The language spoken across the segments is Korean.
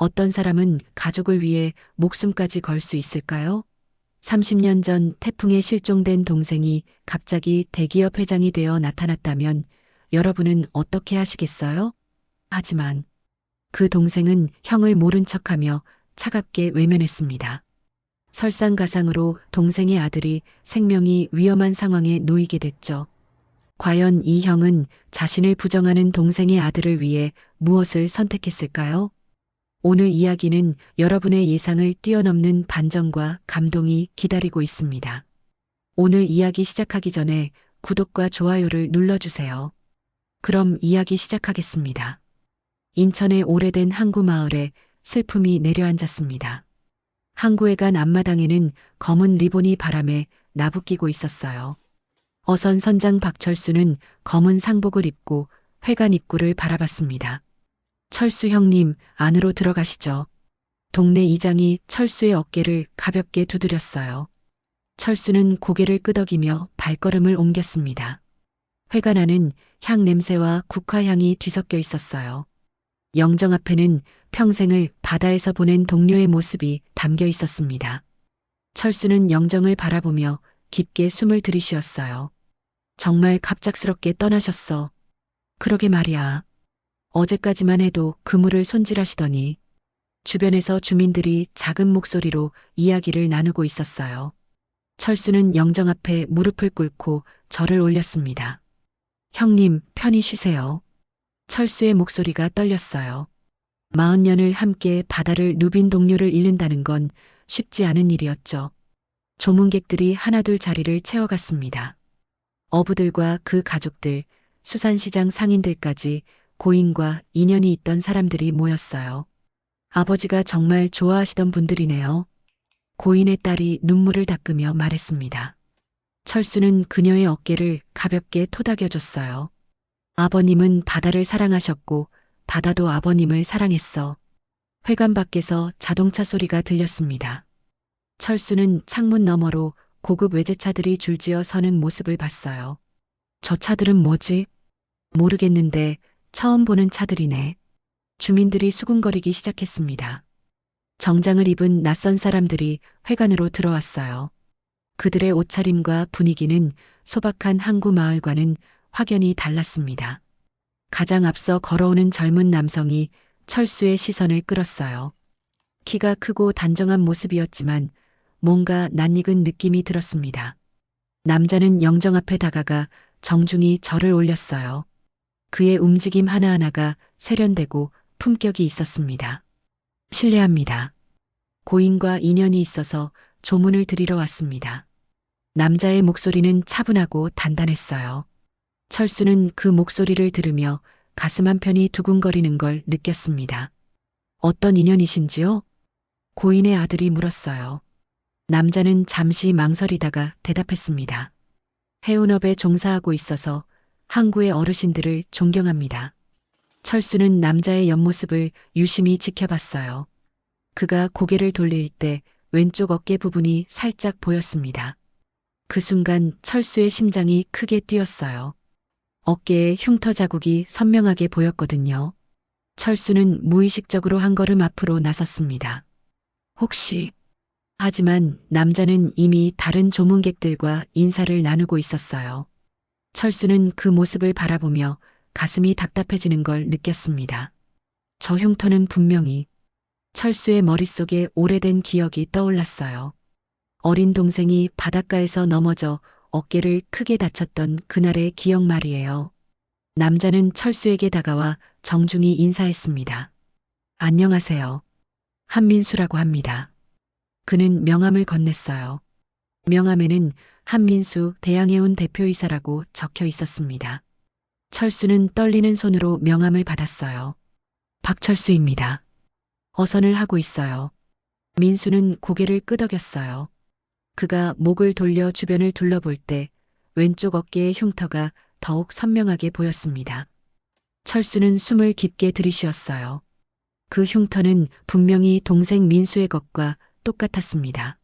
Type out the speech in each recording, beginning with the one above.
어떤 사람은 가족을 위해 목숨까지 걸 수 있을까요? 30년 전 태풍에 실종된 동생이 갑자기 대기업 회장이 되어 나타났다면 여러분은 어떻게 하시겠어요? 하지만 그 동생은 형을 모른 척하며 차갑게 외면했습니다. 설상가상으로 동생의 아들이 생명이 위험한 상황에 놓이게 됐죠. 과연 이 형은 자신을 부정하는 동생의 아들을 위해 무엇을 선택했을까요? 오늘 이야기는 여러분의 예상을 뛰어넘는 반전과 감동이 기다리고 있습니다. 오늘 이야기 시작하기 전에 구독과 좋아요를 눌러주세요. 그럼 이야기 시작하겠습니다. 인천의 오래된 항구 마을에 슬픔이 내려앉았습니다. 항구에 간 앞마당에는 검은 리본이 바람에 나부끼고 있었어요. 어선 선장 박철수는 검은 상복을 입고 회관 입구를 바라봤습니다. 철수 형님, 안으로 들어가시죠. 동네 이장이 철수의 어깨를 가볍게 두드렸어요. 철수는 고개를 끄덕이며 발걸음을 옮겼습니다. 회관 안은 향 냄새와 국화향이 뒤섞여 있었어요. 영정 앞에는 평생을 바다에서 보낸 동료의 모습이 담겨 있었습니다. 철수는 영정을 바라보며 깊게 숨을 들이쉬었어요. 정말 갑작스럽게 떠나셨어. 그러게 말이야. 어제까지만 해도 그물을 손질하시더니 주변에서 주민들이 작은 목소리로 이야기를 나누고 있었어요. 철수는 영정 앞에 무릎을 꿇고 절을 올렸습니다. 형님, 편히 쉬세요. 철수의 목소리가 떨렸어요. 마흔 년을 함께 바다를 누빈 동료를 잃는다는 건 쉽지 않은 일이었죠. 조문객들이 하나둘 자리를 채워갔습니다. 어부들과 그 가족들, 수산시장 상인들까지 고인과 인연이 있던 사람들이 모였어요. 아버지가 정말 좋아하시던 분들이네요. 고인의 딸이 눈물을 닦으며 말했습니다. 철수는 그녀의 어깨를 가볍게 토닥여줬어요. 아버님은 바다를 사랑하셨고 바다도 아버님을 사랑했어. 회관 밖에서 자동차 소리가 들렸습니다. 철수는 창문 너머로 고급 외제차들이 줄지어 서는 모습을 봤어요. 저 차들은 뭐지? 모르겠는데 처음 보는 차들이네. 주민들이 수군거리기 시작했습니다. 정장을 입은 낯선 사람들이 회관으로 들어왔어요. 그들의 옷차림과 분위기는 소박한 항구 마을과는 확연히 달랐습니다. 가장 앞서 걸어오는 젊은 남성이 철수의 시선을 끌었어요. 키가 크고 단정한 모습이었지만 뭔가 낯익은 느낌이 들었습니다. 남자는 영정 앞에 다가가 정중히 절을 올렸어요. 그의 움직임 하나하나가 세련되고 품격이 있었습니다. 실례합니다. 고인과 인연이 있어서 조문을 드리러 왔습니다. 남자의 목소리는 차분하고 단단했어요. 철수는 그 목소리를 들으며 가슴 한편이 두근거리는 걸 느꼈습니다. 어떤 인연이신지요? 고인의 아들이 물었어요. 남자는 잠시 망설이다가 대답했습니다. 해운업에 종사하고 있어서 항구의 어르신들을 존경합니다. 철수는 남자의 옆모습을 유심히 지켜봤어요. 그가 고개를 돌릴 때 왼쪽 어깨 부분이 살짝 보였습니다. 그 순간 철수의 심장이 크게 뛰었어요. 어깨에 흉터 자국이 선명하게 보였거든요. 철수는 무의식적으로 한 걸음 앞으로 나섰습니다. 혹시 하지만 남자는 이미 다른 조문객들과 인사를 나누고 있었어요. 철수는 그 모습을 바라보며 가슴이 답답해지는 걸 느꼈습니다. 저 흉터는 분명히 철수의 머릿속에 오래된 기억이 떠올랐어요. 어린 동생이 바닷가에서 넘어져 어깨를 크게 다쳤던 그날의 기억 말이에요. 남자는 철수에게 다가와 정중히 인사했습니다. 안녕하세요. 한민수라고 합니다. 그는 명함을 건넸어요. 명함에는 한민수 대양해운 대표이사라고 적혀 있었습니다. 철수는 떨리는 손으로 명함을 받았어요. 박철수입니다. 어선을 하고 있어요. 민수는 고개를 끄덕였어요. 그가 목을 돌려 주변을 둘러볼 때 왼쪽 어깨의 흉터가 더욱 선명하게 보였습니다. 철수는 숨을 깊게 들이쉬었어요. 그 흉터는 분명히 동생 민수의 것과 똑같았습니다.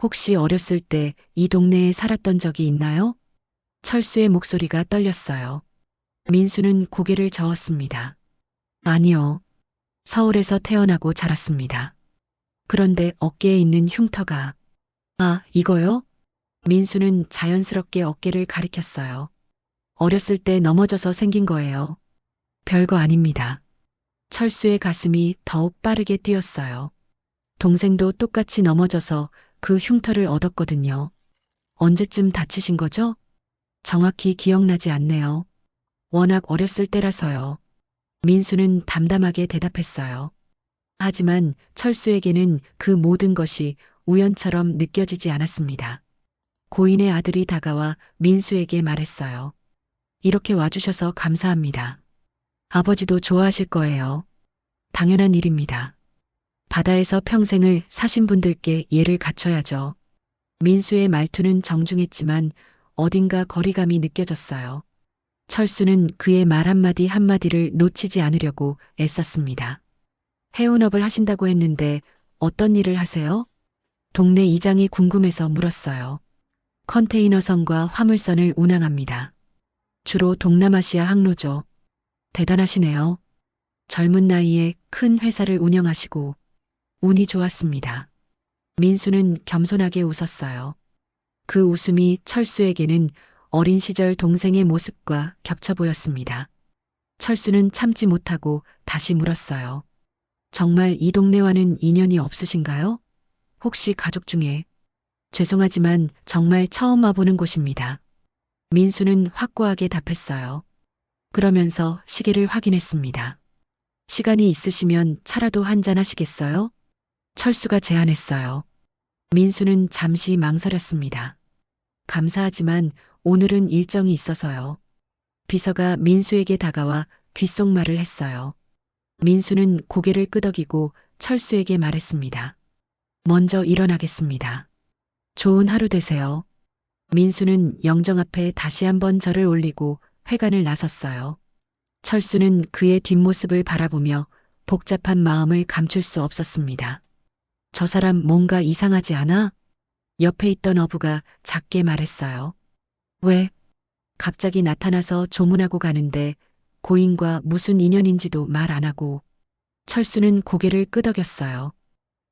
혹시 어렸을 때 이 동네에 살았던 적이 있나요? 철수의 목소리가 떨렸어요. 민수는 고개를 저었습니다. 아니요. 서울에서 태어나고 자랐습니다. 그런데 어깨에 있는 흉터가 아, 이거요? 민수는 자연스럽게 어깨를 가리켰어요. 어렸을 때 넘어져서 생긴 거예요. 별거 아닙니다. 철수의 가슴이 더욱 빠르게 뛰었어요. 동생도 똑같이 넘어져서 그 흉터를 얻었거든요. 언제쯤 다치신 거죠? 정확히 기억나지 않네요. 워낙 어렸을 때라서요. 민수는 담담하게 대답했어요. 하지만 철수에게는 그 모든 것이 우연처럼 느껴지지 않았습니다. 고인의 아들이 다가와 민수에게 말했어요. 이렇게 와주셔서 감사합니다. 아버지도 좋아하실 거예요. 당연한 일입니다. 바다에서 평생을 사신 분들께 예를 갖춰야죠. 민수의 말투는 정중했지만 어딘가 거리감이 느껴졌어요. 철수는 그의 말 한마디 한마디를 놓치지 않으려고 애썼습니다. 해운업을 하신다고 했는데 어떤 일을 하세요? 동네 이장이 궁금해서 물었어요. 컨테이너선과 화물선을 운항합니다. 주로 동남아시아 항로죠. 대단하시네요. 젊은 나이에 큰 회사를 운영하시고 운이 좋았습니다. 민수는 겸손하게 웃었어요. 그 웃음이 철수에게는 어린 시절 동생의 모습과 겹쳐 보였습니다. 철수는 참지 못하고 다시 물었어요. 정말 이 동네와는 인연이 없으신가요? 혹시 가족 중에? 죄송하지만 정말 처음 와보는 곳입니다. 민수는 확고하게 답했어요. 그러면서 시계를 확인했습니다. 시간이 있으시면 차라도 한잔 하시겠어요? 철수가 제안했어요. 민수는 잠시 망설였습니다. 감사하지만 오늘은 일정이 있어서요. 비서가 민수에게 다가와 귓속말을 했어요. 민수는 고개를 끄덕이고 철수에게 말했습니다. 먼저 일어나겠습니다. 좋은 하루 되세요. 민수는 영정 앞에 다시 한번 절을 올리고 회관을 나섰어요. 철수는 그의 뒷모습을 바라보며 복잡한 마음을 감출 수 없었습니다. 저 사람 뭔가 이상하지 않아? 옆에 있던 어부가 작게 말했어요. 왜? 갑자기 나타나서 조문하고 가는데 고인과 무슨 인연인지도 말 안 하고 철수는 고개를 끄덕였어요.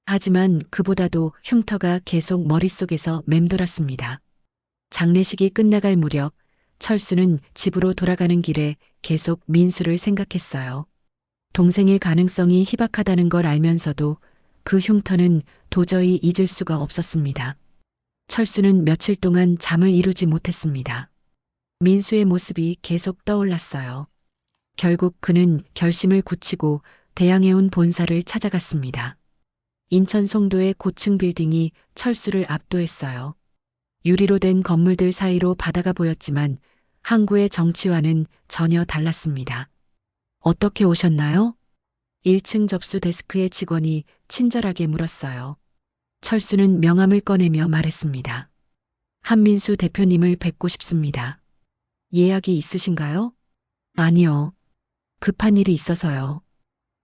하지만 그보다도 흉터가 계속 머릿속에서 맴돌았습니다. 장례식이 끝나갈 무렵 철수는 집으로 돌아가는 길에 계속 민수를 생각했어요. 동생일 가능성이 희박하다는 걸 알면서도 그 흉터는 도저히 잊을 수가 없었습니다. 철수는 며칠 동안 잠을 이루지 못했습니다. 민수의 모습이 계속 떠올랐어요. 결국 그는 결심을 굳히고 대양해운 본사를 찾아갔습니다. 인천 송도의 고층 빌딩이 철수를 압도했어요. 유리로 된 건물들 사이로 바다가 보였지만 항구의 정치와는 전혀 달랐습니다. 어떻게 오셨나요? 1층 접수 데스크의 직원이 친절하게 물었어요. 철수는 명함을 꺼내며 말했습니다. 한민수 대표님을 뵙고 싶습니다. 예약이 있으신가요? 아니요. 급한 일이 있어서요.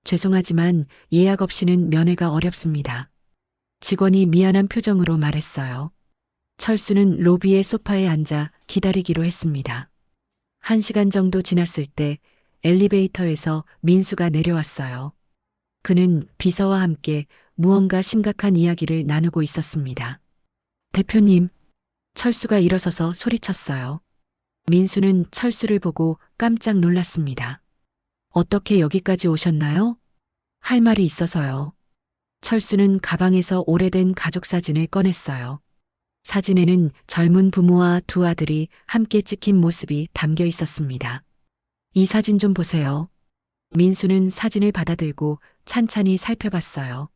죄송하지만 예약 없이는 면회가 어렵습니다. 직원이 미안한 표정으로 말했어요. 철수는 로비의 소파에 앉아 기다리기로 했습니다. 한 시간 정도 지났을 때 엘리베이터에서 민수가 내려왔어요. 그는 비서와 함께 무언가 심각한 이야기를 나누고 있었습니다. 대표님, 철수가 일어서서 소리쳤어요. 민수는 철수를 보고 깜짝 놀랐습니다. 어떻게 여기까지 오셨나요? 할 말이 있어서요. 철수는 가방에서 오래된 가족 사진을 꺼냈어요. 사진에는 젊은 부모와 두 아들이 함께 찍힌 모습이 담겨 있었습니다. 이 사진 좀 보세요. 민수는 사진을 받아들고 찬찬히 살펴봤어요.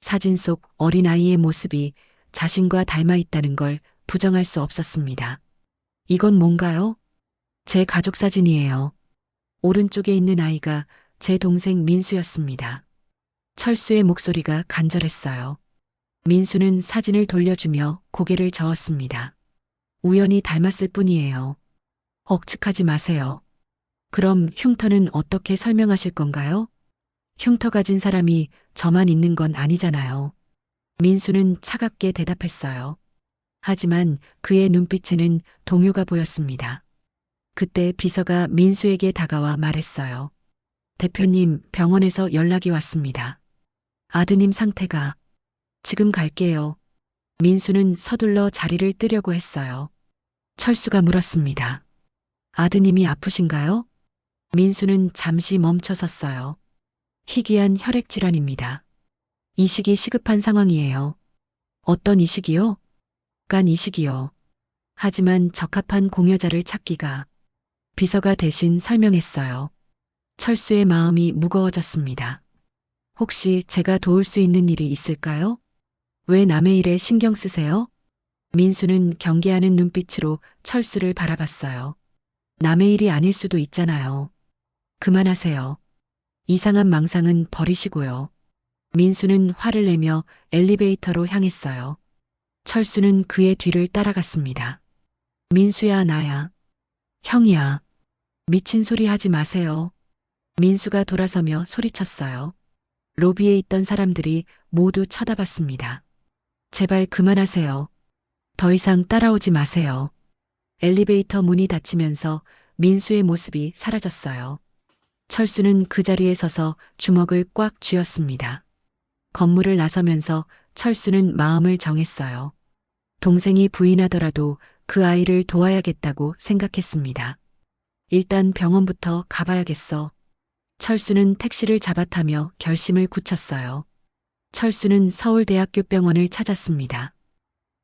사진 속 어린아이의 모습이 자신과 닮아 있다는 걸 부정할 수 없었습니다. 이건 뭔가요? 제 가족 사진이에요. 오른쪽에 있는 아이가 제 동생 민수였습니다. 철수의 목소리가 간절했어요. 민수는 사진을 돌려주며 고개를 저었습니다. 우연히 닮았을 뿐이에요. 억측하지 마세요. 그럼 흉터는 어떻게 설명하실 건가요? 흉터 가진 사람이 저만 있는 건 아니잖아요. 민수는 차갑게 대답했어요. 하지만 그의 눈빛에는 동요가 보였습니다. 그때 비서가 민수에게 다가와 말했어요. 대표님, 병원에서 연락이 왔습니다. 아드님 상태가 지금 갈게요. 민수는 서둘러 자리를 뜨려고 했어요. 철수가 물었습니다. 아드님이 아프신가요? 민수는 잠시 멈춰 섰어요. 희귀한 혈액 질환입니다. 이식이 시급한 상황이에요. 어떤 이식이요? 간 이식이요. 하지만 적합한 공여자를 찾기가 비서가 대신 설명했어요. 철수의 마음이 무거워졌습니다. 혹시 제가 도울 수 있는 일이 있을까요? 왜 남의 일에 신경 쓰세요? 민수는 경계하는 눈빛으로 철수를 바라봤어요. 남의 일이 아닐 수도 있잖아요. 그만하세요. 이상한 망상은 버리시고요. 민수는 화를 내며 엘리베이터로 향했어요. 철수는 그의 뒤를 따라갔습니다. 민수야, 나야. 형이야. 미친 소리 하지 마세요. 민수가 돌아서며 소리쳤어요. 로비에 있던 사람들이 모두 쳐다봤습니다. 제발 그만하세요. 더 이상 따라오지 마세요. 엘리베이터 문이 닫히면서 민수의 모습이 사라졌어요. 철수는 그 자리에 서서 주먹을 꽉 쥐었습니다. 건물을 나서면서 철수는 마음을 정했어요. 동생이 부인하더라도 그 아이를 도와야겠다고 생각했습니다. 일단 병원부터 가봐야겠어. 철수는 택시를 잡아타며 결심을 굳혔어요. 철수는 서울대학교 병원을 찾았습니다.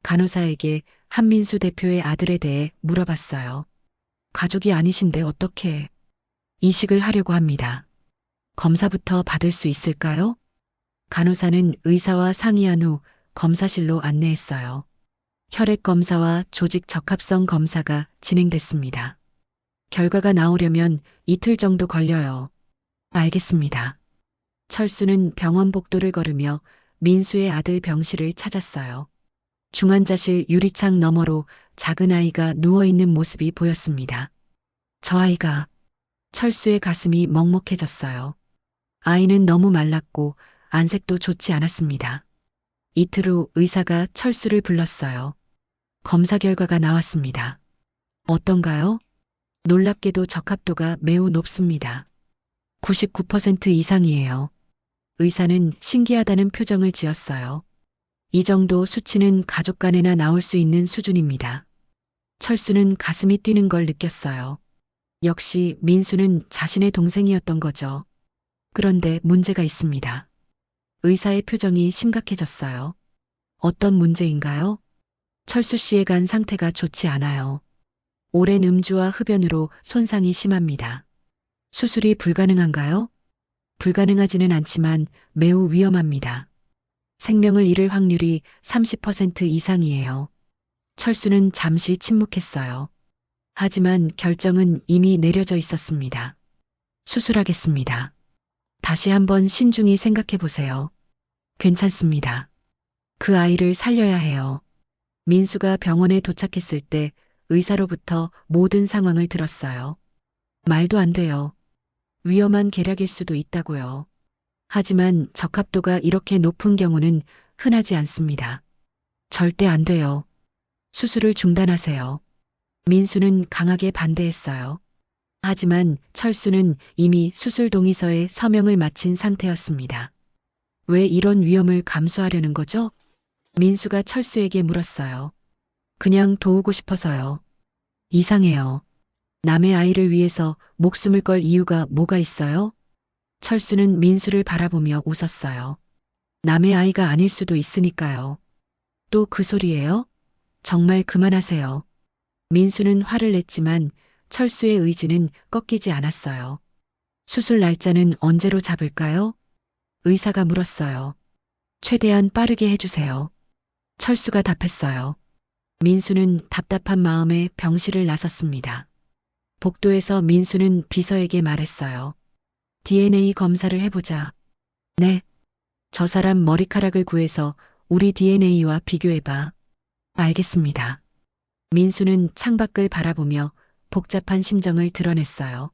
간호사에게 한민수 대표의 아들에 대해 물어봤어요. 가족이 아니신데 어떻게 이식을 하려고 합니다. 검사부터 받을 수 있을까요? 간호사는 의사와 상의한 후 검사실로 안내했어요. 혈액 검사와 조직 적합성 검사가 진행됐습니다. 결과가 나오려면 이틀 정도 걸려요. 알겠습니다. 철수는 병원 복도를 걸으며 민수의 아들 병실을 찾았어요. 중환자실 유리창 너머로 작은 아이가 누워있는 모습이 보였습니다. 저 아이가 철수의 가슴이 먹먹해졌어요. 아이는 너무 말랐고 안색도 좋지 않았습니다. 이틀 후 의사가 철수를 불렀어요. 검사 결과가 나왔습니다. 어떤가요? 놀랍게도 적합도가 매우 높습니다. 99% 이상이에요. 의사는 신기하다는 표정을 지었어요. 이 정도 수치는 가족 간에나 나올 수 있는 수준입니다. 철수는 가슴이 뛰는 걸 느꼈어요. 역시 민수는 자신의 동생이었던 거죠. 그런데 문제가 있습니다. 의사의 표정이 심각해졌어요. 어떤 문제인가요? 철수 씨의 간 상태가 좋지 않아요. 오랜 음주와 흡연으로 손상이 심합니다. 수술이 불가능한가요? 불가능하지는 않지만 매우 위험합니다. 생명을 잃을 확률이 30% 이상이에요. 철수는 잠시 침묵했어요. 하지만 결정은 이미 내려져 있었습니다. 수술하겠습니다. 다시 한번 신중히 생각해 보세요. 괜찮습니다. 그 아이를 살려야 해요. 민수가 병원에 도착했을 때 의사로부터 모든 상황을 들었어요. 말도 안 돼요. 위험한 계략일 수도 있다고요. 하지만 적합도가 이렇게 높은 경우는 흔하지 않습니다. 절대 안 돼요. 수술을 중단하세요. 민수는 강하게 반대했어요. 하지만 철수는 이미 수술 동의서에 서명을 마친 상태였습니다. 왜 이런 위험을 감수하려는 거죠? 민수가 철수에게 물었어요. 그냥 도우고 싶어서요. 이상해요. 남의 아이를 위해서 목숨을 걸 이유가 뭐가 있어요? 철수는 민수를 바라보며 웃었어요. 남의 아이가 아닐 수도 있으니까요. 또 그 소리예요? 정말 그만하세요. 민수는 화를 냈지만 철수의 의지는 꺾이지 않았어요. 수술 날짜는 언제로 잡을까요? 의사가 물었어요. 최대한 빠르게 해주세요. 철수가 답했어요. 민수는 답답한 마음에 병실을 나섰습니다. 복도에서 민수는 비서에게 말했어요. DNA 검사를 해보자. 네. 저 사람 머리카락을 구해서 우리 DNA와 비교해봐. 알겠습니다. 민수는 창밖을 바라보며 복잡한 심정을 드러냈어요.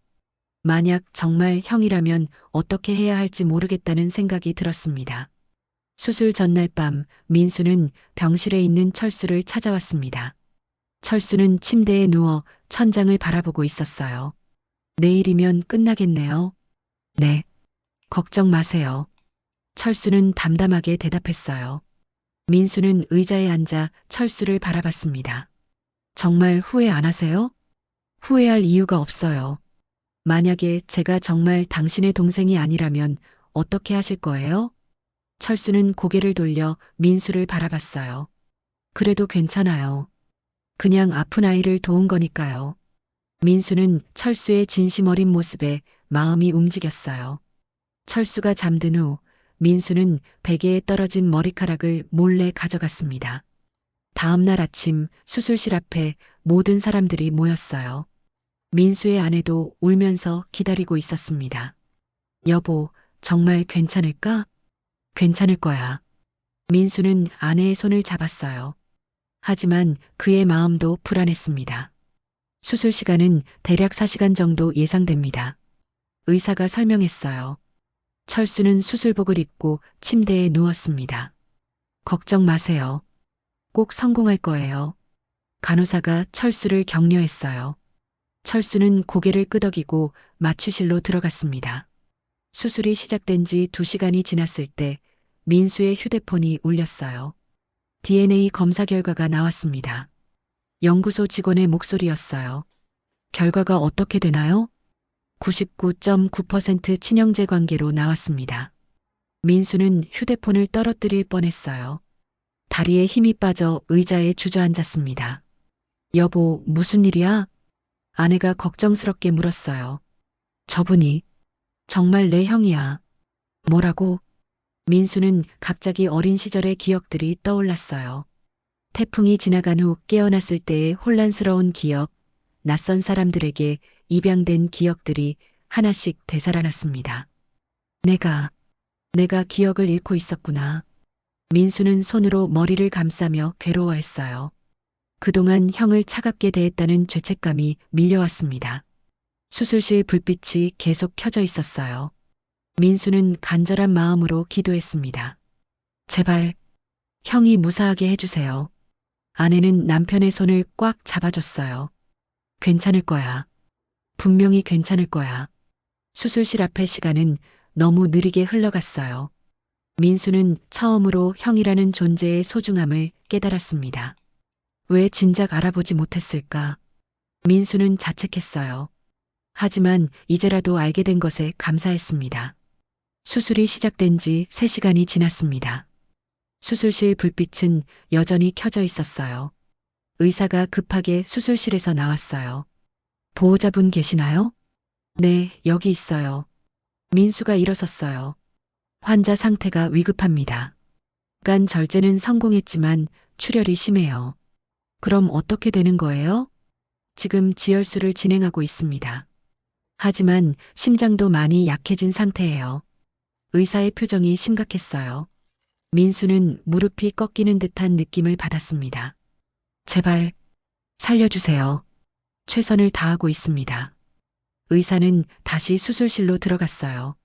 만약 정말 형이라면 어떻게 해야 할지 모르겠다는 생각이 들었습니다. 수술 전날 밤 민수는 병실에 있는 철수를 찾아왔습니다. 철수는 침대에 누워 천장을 바라보고 있었어요. 내일이면 끝나겠네요. 네. 걱정 마세요. 철수는 담담하게 대답했어요. 민수는 의자에 앉아 철수를 바라봤습니다. 정말 후회 안 하세요? 후회할 이유가 없어요. 만약에 제가 정말 당신의 동생이 아니라면 어떻게 하실 거예요? 철수는 고개를 돌려 민수를 바라봤어요. 그래도 괜찮아요. 그냥 아픈 아이를 도운 거니까요. 민수는 철수의 진심 어린 모습에 마음이 움직였어요. 철수가 잠든 후 민수는 베개에 떨어진 머리카락을 몰래 가져갔습니다. 다음 날 아침 수술실 앞에 모든 사람들이 모였어요. 민수의 아내도 울면서 기다리고 있었습니다. 여보, 정말 괜찮을까? 괜찮을 거야. 민수는 아내의 손을 잡았어요. 하지만 그의 마음도 불안했습니다. 수술 시간은 대략 4시간 정도 예상됩니다. 의사가 설명했어요. 철수는 수술복을 입고 침대에 누웠습니다. 걱정 마세요. 꼭 성공할 거예요. 간호사가 철수를 격려했어요. 철수는 고개를 끄덕이고 마취실로 들어갔습니다. 수술이 시작된 지 2시간이 지났을 때 민수의 휴대폰이 울렸어요. DNA 검사 결과가 나왔습니다. 연구소 직원의 목소리였어요. 결과가 어떻게 되나요? 99.9% 친형제 관계로 나왔습니다. 민수는 휴대폰을 떨어뜨릴 뻔했어요. 다리에 힘이 빠져 의자에 주저앉았습니다. 여보, 무슨 일이야? 아내가 걱정스럽게 물었어요. 저분이 정말 내 형이야. 뭐라고? 민수는 갑자기 어린 시절의 기억들이 떠올랐어요. 태풍이 지나간 후 깨어났을 때의 혼란스러운 기억, 낯선 사람들에게 입양된 기억들이 하나씩 되살아났습니다. 내가, 내가 기억을 잃고 있었구나. 민수는 손으로 머리를 감싸며 괴로워했어요. 그동안 형을 차갑게 대했다는 죄책감이 밀려왔습니다. 수술실 불빛이 계속 켜져 있었어요. 민수는 간절한 마음으로 기도했습니다. 제발, 형이 무사하게 해주세요. 아내는 남편의 손을 꽉 잡아줬어요. 괜찮을 거야. 분명히 괜찮을 거야. 수술실 앞의 시간은 너무 느리게 흘러갔어요. 민수는 처음으로 형이라는 존재의 소중함을 깨달았습니다. 왜 진작 알아보지 못했을까? 민수는 자책했어요. 하지만 이제라도 알게 된 것에 감사했습니다. 수술이 시작된 지 3시간이 지났습니다. 수술실 불빛은 여전히 켜져 있었어요. 의사가 급하게 수술실에서 나왔어요. 보호자분 계시나요? 네, 여기 있어요. 민수가 일어섰어요. 환자 상태가 위급합니다. 간 절제는 성공했지만 출혈이 심해요. 그럼 어떻게 되는 거예요? 지금 지혈수를 진행하고 있습니다. 하지만 심장도 많이 약해진 상태예요. 의사의 표정이 심각했어요. 민수는 무릎이 꺾이는 듯한 느낌을 받았습니다. 제발, 살려주세요. 최선을 다하고 있습니다. 의사는 다시 수술실로 들어갔어요.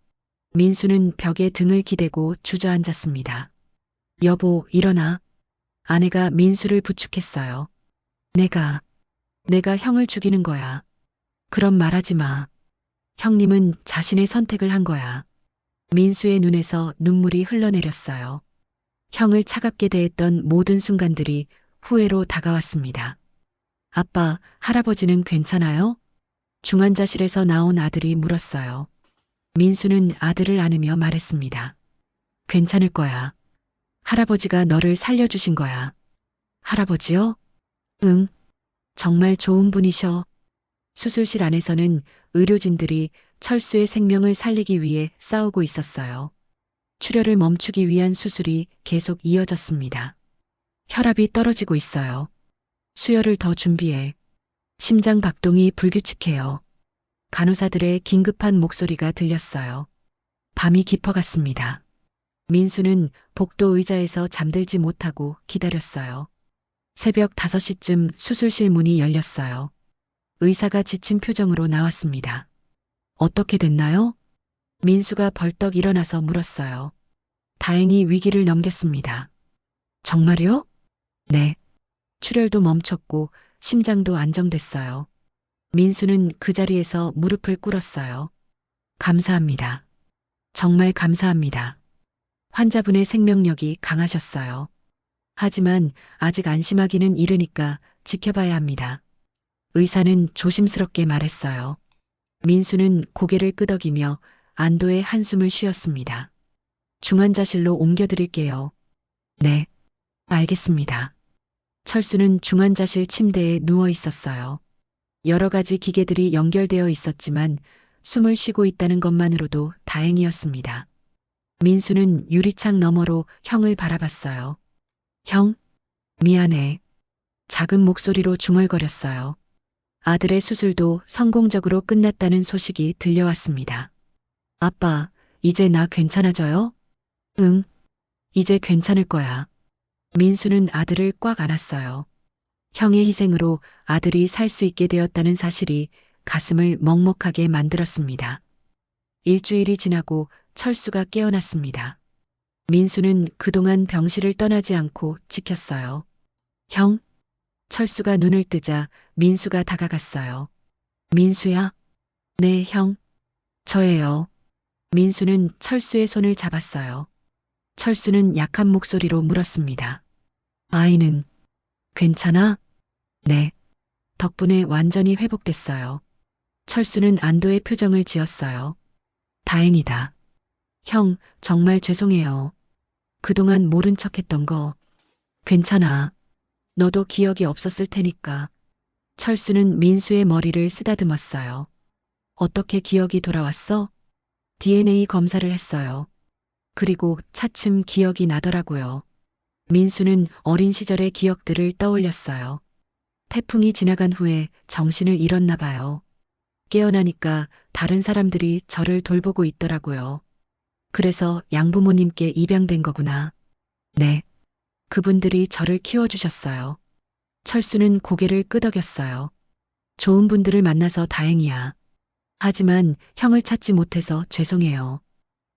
민수는 벽에 등을 기대고 주저앉았습니다. 여보, 일어나. 아내가 민수를 부축했어요. 내가, 내가 형을 죽이는 거야. 그럼 말하지 마. 형님은 자신의 선택을 한 거야. 민수의 눈에서 눈물이 흘러내렸어요. 형을 차갑게 대했던 모든 순간들이 후회로 다가왔습니다. 아빠, 할아버지는 괜찮아요? 중환자실에서 나온 아들이 물었어요. 민수는 아들을 안으며 말했습니다. 괜찮을 거야. 할아버지가 너를 살려주신 거야. 할아버지요? 응. 정말 좋은 분이셔. 수술실 안에서는 의료진들이 철수의 생명을 살리기 위해 싸우고 있었어요. 출혈을 멈추기 위한 수술이 계속 이어졌습니다. 혈압이 떨어지고 있어요. 수혈을 더 준비해. 심장 박동이 불규칙해요. 간호사들의 긴급한 목소리가 들렸어요. 밤이 깊어갔습니다. 민수는 복도 의자에서 잠들지 못하고 기다렸어요. 새벽 5시쯤 수술실 문이 열렸어요. 의사가 지친 표정으로 나왔습니다. 어떻게 됐나요? 민수가 벌떡 일어나서 물었어요. 다행히 위기를 넘겼습니다. 정말요? 네. 출혈도 멈췄고 심장도 안정됐어요. 민수는 그 자리에서 무릎을 꿇었어요. 감사합니다. 정말 감사합니다. 환자분의 생명력이 강하셨어요. 하지만 아직 안심하기는 이르니까 지켜봐야 합니다. 의사는 조심스럽게 말했어요. 민수는 고개를 끄덕이며 안도의 한숨을 쉬었습니다. 중환자실로 옮겨드릴게요. 네, 알겠습니다. 철수는 중환자실 침대에 누워 있었어요. 여러 가지 기계들이 연결되어 있었지만 숨을 쉬고 있다는 것만으로도 다행이었습니다. 민수는 유리창 너머로 형을 바라봤어요. 형, 미안해. 작은 목소리로 중얼거렸어요. 아들의 수술도 성공적으로 끝났다는 소식이 들려왔습니다. 아빠, 이제 나 괜찮아져요? 응, 이제 괜찮을 거야. 민수는 아들을 꽉 안았어요. 형의 희생으로 아들이 살 수 있게 되었다는 사실이 가슴을 먹먹하게 만들었습니다. 일주일이 지나고 철수가 깨어났습니다. 민수는 그동안 병실을 떠나지 않고 지켰어요. 형? 철수가 눈을 뜨자 민수가 다가갔어요. 민수야? 네, 형. 저예요. 민수는 철수의 손을 잡았어요. 철수는 약한 목소리로 물었습니다. 아이는 괜찮아? 네. 덕분에 완전히 회복됐어요. 철수는 안도의 표정을 지었어요. 다행이다. 형, 정말 죄송해요. 그동안 모른 척 했던 거. 괜찮아. 너도 기억이 없었을 테니까. 철수는 민수의 머리를 쓰다듬었어요. 어떻게 기억이 돌아왔어? DNA 검사를 했어요. 그리고 차츰 기억이 나더라고요. 민수는 어린 시절의 기억들을 떠올렸어요. 태풍이 지나간 후에 정신을 잃었나 봐요. 깨어나니까 다른 사람들이 저를 돌보고 있더라고요. 그래서 양부모님께 입양된 거구나. 네. 그분들이 저를 키워주셨어요. 철수는 고개를 끄덕였어요. 좋은 분들을 만나서 다행이야. 하지만 형을 찾지 못해서 죄송해요.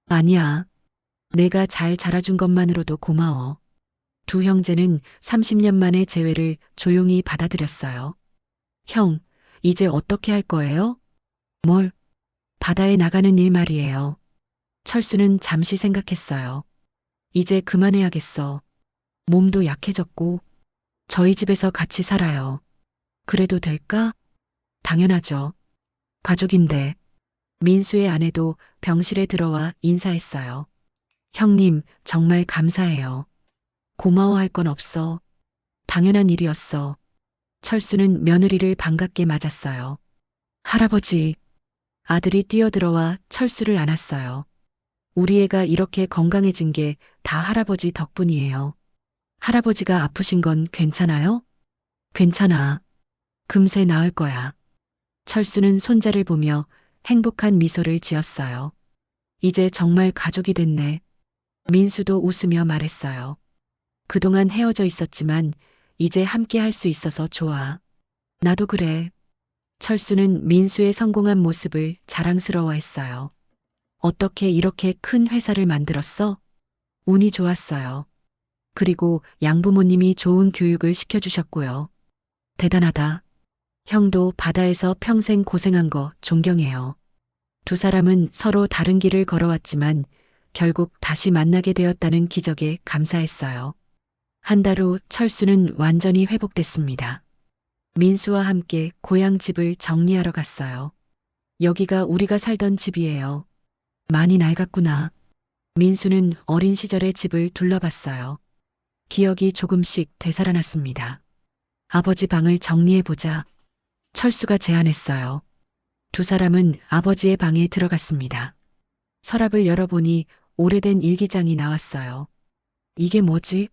아니야. 내가 잘 자라준 것만으로도 고마워. 두 형제는 30년 만에 재회를 조용히 받아들였어요. 형, 이제 어떻게 할 거예요? 뭘? 바다에 나가는 일 말이에요. 철수는 잠시 생각했어요. 이제 그만해야겠어. 몸도 약해졌고, 저희 집에서 같이 살아요. 그래도 될까? 당연하죠. 가족인데, 민수의 아내도 병실에 들어와 인사했어요. 형님, 정말 감사해요. 고마워할 건 없어. 당연한 일이었어. 철수는 며느리를 반갑게 맞았어요. 할아버지. 아들이 뛰어들어와 철수를 안았어요. 우리 애가 이렇게 건강해진 게 다 할아버지 덕분이에요. 할아버지가 아프신 건 괜찮아요? 괜찮아. 금세 나을 거야. 철수는 손자를 보며 행복한 미소를 지었어요. 이제 정말 가족이 됐네. 민수도 웃으며 말했어요. 그동안 헤어져 있었지만 이제 함께 할 수 있어서 좋아. 나도 그래. 철수는 민수의 성공한 모습을 자랑스러워했어요. 어떻게 이렇게 큰 회사를 만들었어? 운이 좋았어요. 그리고 양부모님이 좋은 교육을 시켜주셨고요. 대단하다. 형도 바다에서 평생 고생한 거 존경해요. 두 사람은 서로 다른 길을 걸어왔지만 결국 다시 만나게 되었다는 기적에 감사했어요. 한 달 후 철수는 완전히 회복됐습니다. 민수와 함께 고향 집을 정리하러 갔어요. 여기가 우리가 살던 집이에요. 많이 낡았구나. 민수는 어린 시절의 집을 둘러봤어요. 기억이 조금씩 되살아났습니다. 아버지 방을 정리해보자. 철수가 제안했어요. 두 사람은 아버지의 방에 들어갔습니다. 서랍을 열어보니 오래된 일기장이 나왔어요. 이게 뭐지?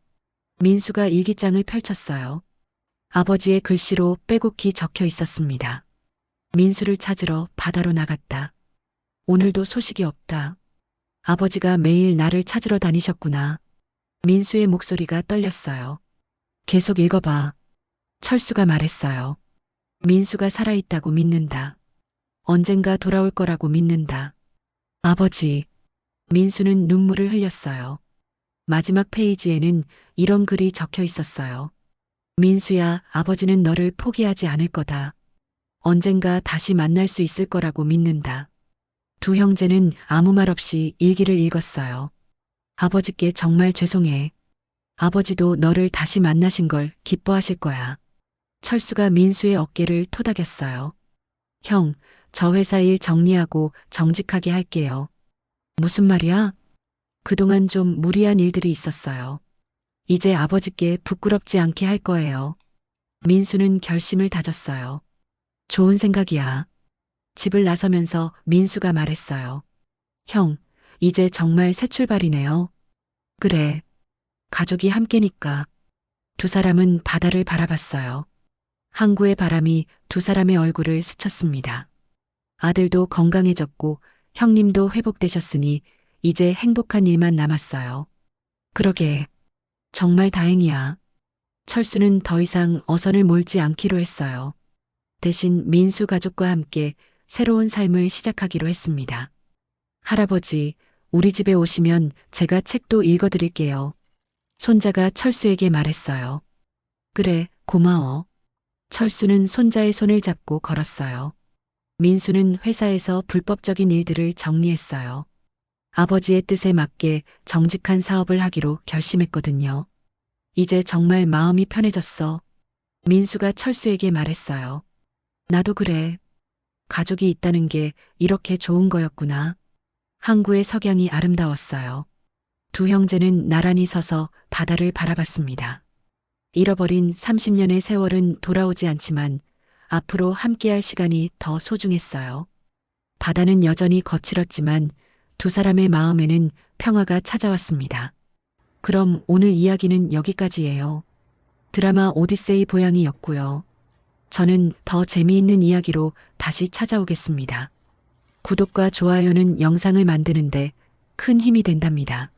민수가 일기장을 펼쳤어요. 아버지의 글씨로 빼곡히 적혀 있었습니다. 민수를 찾으러 바다로 나갔다. 오늘도 소식이 없다. 아버지가 매일 나를 찾으러 다니셨구나. 민수의 목소리가 떨렸어요. 계속 읽어봐. 철수가 말했어요. 민수가 살아있다고 믿는다. 언젠가 돌아올 거라고 믿는다. 아버지. 민수는 눈물을 흘렸어요. 마지막 페이지에는 이런 글이 적혀 있었어요. 민수야, 아버지는 너를 포기하지 않을 거다. 언젠가 다시 만날 수 있을 거라고 믿는다. 두 형제는 아무 말 없이 일기를 읽었어요. 아버지께 정말 죄송해. 아버지도 너를 다시 만나신 걸 기뻐하실 거야. 철수가 민수의 어깨를 토닥였어요. 형, 저 회사 일 정리하고 정직하게 할게요. 무슨 말이야? 그동안 좀 무리한 일들이 있었어요. 이제 아버지께 부끄럽지 않게 할 거예요. 민수는 결심을 다졌어요. 좋은 생각이야. 집을 나서면서 민수가 말했어요. 형, 이제 정말 새 출발이네요. 그래. 가족이 함께니까. 두 사람은 바다를 바라봤어요. 항구의 바람이 두 사람의 얼굴을 스쳤습니다. 아들도 건강해졌고 형님도 회복되셨으니 이제 행복한 일만 남았어요. 그러게. 정말 다행이야. 철수는 더 이상 어선을 몰지 않기로 했어요. 대신 민수 가족과 함께 새로운 삶을 시작하기로 했습니다. 할아버지, 우리 집에 오시면 제가 책도 읽어드릴게요. 손자가 철수에게 말했어요. 그래, 고마워. 철수는 손자의 손을 잡고 걸었어요. 민수는 회사에서 불법적인 일들을 정리했어요. 아버지의 뜻에 맞게 정직한 사업을 하기로 결심했거든요. 이제 정말 마음이 편해졌어. 민수가 철수에게 말했어요. 나도 그래. 가족이 있다는 게 이렇게 좋은 거였구나. 항구의 석양이 아름다웠어요. 두 형제는 나란히 서서 바다를 바라봤습니다. 잃어버린 30년의 세월은 돌아오지 않지만 앞으로 함께할 시간이 더 소중했어요. 바다는 여전히 거칠었지만 두 사람의 마음에는 평화가 찾아왔습니다. 그럼 오늘 이야기는 여기까지예요. 드라마 오디세이 보양이었고요. 저는 더 재미있는 이야기로 다시 찾아오겠습니다. 구독과 좋아요는 영상을 만드는데 큰 힘이 된답니다.